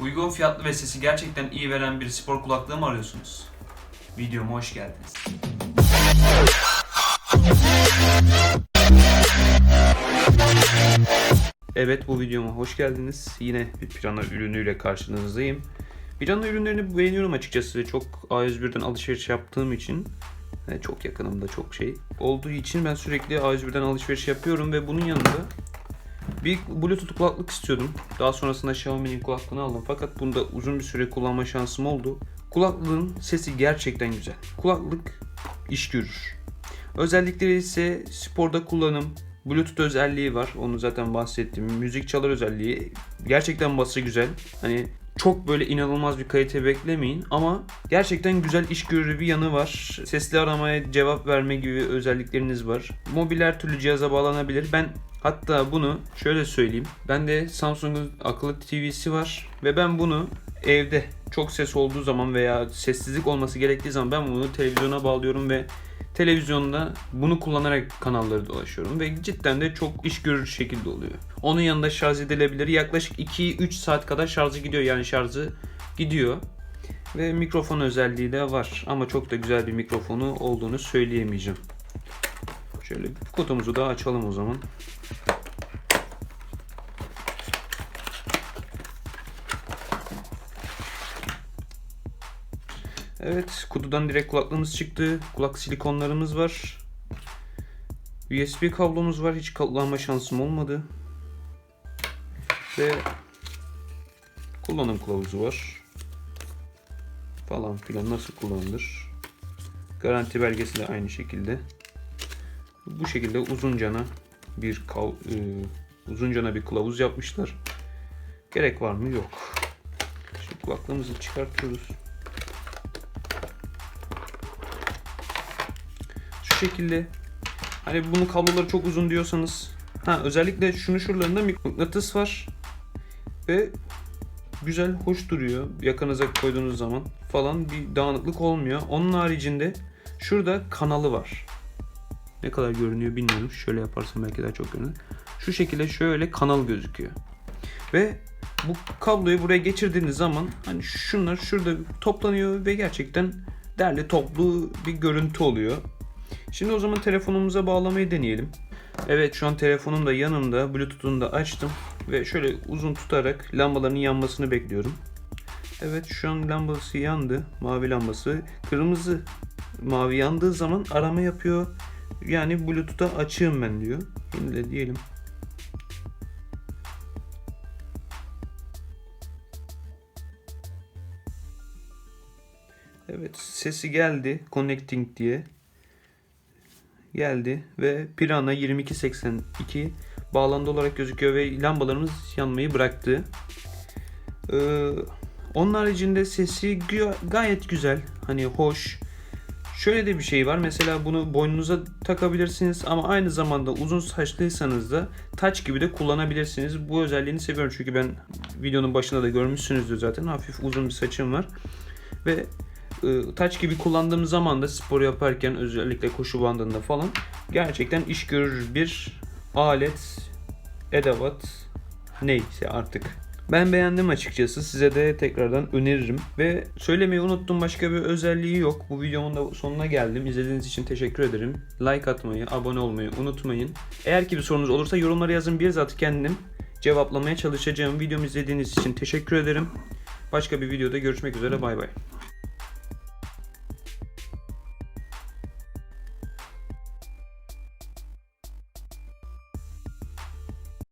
Uygun fiyatlı ve sesi gerçekten iyi veren bir spor kulaklığı mı arıyorsunuz? Videoma hoş geldiniz. Evet bu videoma hoş geldiniz. Yine bir Pirana ürünüyle karşınızdayım. Pirana ürünlerini beğeniyorum açıkçası. Çok A101'den alışveriş yaptığım için ve çok yakınımda çok şey olduğu için ben sürekli A101'den alışveriş yapıyorum ve bunun yanında bir Bluetooth kulaklık istiyordum. Daha sonrasında Xiaomi'nin kulaklığını aldım. Fakat bunda uzun bir süre kullanma şansım oldu. Kulaklığın sesi gerçekten güzel. Kulaklık iş görür. Özellikleri ise sporda kullanım, Bluetooth özelliği var. Onu zaten bahsettim. Müzik çalar özelliği. Gerçekten bası güzel. Hani çok böyle inanılmaz bir kalite beklemeyin ama gerçekten güzel iş görür bir yanı var. Sesli aramaya cevap verme gibi özellikleriniz var. Mobil her türlü cihaza bağlanabilir. Ben hatta bunu şöyle söyleyeyim. Ben de Samsung'un akıllı TV'si var ve ben bunu evde çok ses olduğu zaman veya sessizlik olması gerektiği zaman ben bunu televizyona bağlıyorum ve televizyonda bunu kullanarak kanalları dolaşıyorum ve cidden de çok iş görür şekilde oluyor. Onun yanında şarj edilebilir. Yaklaşık 2-3 saat kadar şarjı gidiyor yani şarjı gidiyor. Ve mikrofon özelliği de var ama çok da güzel bir mikrofonu olduğunu söyleyemeyeceğim. Şöyle kutumuzu da açalım o zaman. Evet, kutudan direkt kulaklığımız çıktı. Kulak silikonlarımız var. USB kablomuz var. Hiç kullanma şansım olmadı. Ve kullanım kılavuzu var. Falan filan nasıl kullanılır. Garanti belgesi de aynı şekilde. Bu şekilde uzuncana bir kav, e, uzuncana bir kılavuz yapmışlar. Gerek var mı? Yok. Şimdi kulaklığımızı çıkartıyoruz. Şekilde hani bunun kabloları çok uzun diyorsanız ha özellikle şunu şuralarında mıknatıs var ve güzel hoş duruyor yakınıza koyduğunuz zaman falan bir dağınıklık olmuyor. Onun haricinde şurada kanalı var. Ne kadar görünüyor bilmiyorum. Şöyle yaparsam belki daha çok görünür. Şu şekilde şöyle kanal gözüküyor. Ve bu kabloyu buraya geçirdiğiniz zaman hani şunlar şurada toplanıyor ve gerçekten derli toplu bir görüntü oluyor. Şimdi o zaman telefonumuza bağlamayı deneyelim. Evet şu an telefonum da yanımda. Bluetooth'unu da açtım. Ve şöyle uzun tutarak lambaların yanmasını bekliyorum. Evet şu an lambası yandı. Mavi lambası. Kırmızı mavi yandığı zaman arama yapıyor. Yani Bluetooth'a açığım ben diyor. De diyelim. Evet sesi geldi. Connecting diye geldi ve Pirana 2282 bağlandı olarak gözüküyor ve lambalarımız yanmayı bıraktı. Ee, onun haricinde sesi gayet güzel. Hani hoş. Şöyle de bir şey var. Mesela bunu boynunuza takabilirsiniz ama aynı zamanda uzun saçlıysanız da touch gibi de kullanabilirsiniz. Bu özelliğini seviyorum çünkü ben videonun başında da görmüşsünüzdür zaten. Hafif uzun bir saçım var. Ve e, touch gibi kullandığım zaman da spor yaparken özellikle koşu bandında falan gerçekten iş görür bir alet, edevat neyse artık. Ben beğendim açıkçası. Size de tekrardan öneririm. Ve söylemeyi unuttum başka bir özelliği yok. Bu videomun da sonuna geldim. İzlediğiniz için teşekkür ederim. Like atmayı, abone olmayı unutmayın. Eğer ki bir sorunuz olursa yorumlara yazın. Bir zat kendim cevaplamaya çalışacağım. Videomu izlediğiniz için teşekkür ederim. Başka bir videoda görüşmek üzere. Bay bay.